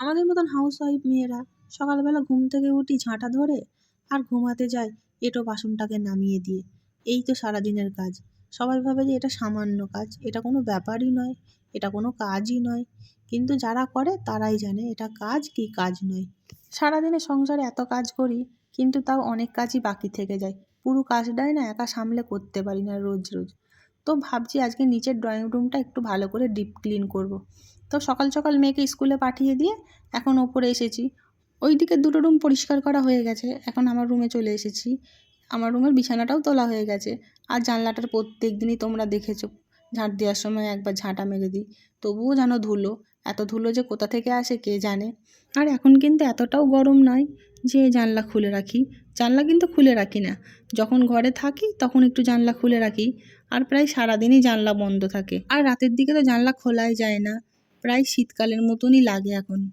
আমাদের মতন house wife মেয়েরা সকালবেলা ঘুম থেকে উঠি ঝাঁটা ধরে আর ঘুমাতে যাই এটো বাসনটাকে নামিয়ে দিয়ে। এই তো সারাদিনের কাজ। সবাই ভাবে যে এটা সামান্য কাজ। এটা কোনো ব্যাপারই নয়। এটা কোনো কাজই নয়। কিন্তু যারা করে তারাই জানে এটা কাজ কি কাজ নয়। সারাদিনে সংসারে এত কাজ করি, কিন্তু তাও অনেক কাজই বাকি থেকে যায়। পুরো কাজটাই না একা সামলে করতে পারি না রোজ রোজ। তো ভাবছি আজকে নিচের ড্রয়িং রুমটা একটু ভালো করে ডিপ ক্লিন করব। তো সকাল সকাল মেয়েকে স্কুলে পাঠিয়ে দিয়ে এখন ওপরে এসেছি। ওই দিকে দুটো রুম পরিষ্কার করা হয়ে গেছে, এখন আমার রুমে চলে এসেছি। আমার রুমের বিছানাটাও তোলা হয়ে গেছে। আর জানলাটার প্রত্যেক দিনই তোমরা দেখেছ, ঝাঁট দেওয়ার সময় একবার ঝাঁটা মেরে দিই। তবুও যেন ধুলো, এত ধুলো যে কোথা থেকে আসে কে জানে? আর এখন কিন্তু এতটাও গরম নয় যে জানলা খুলে রাখি। জানলা কিন্তু খুলে রাখি না। যখন ঘরে থাকি তখন একটু জানলা খুলে রাখি। আর প্রায় সারাদিনই জানলা বন্ধ থাকে। আর রাতের দিকে তো জানলা খোলাই যায় না। প্রায় শীতকালের মতনই লাগে এখন।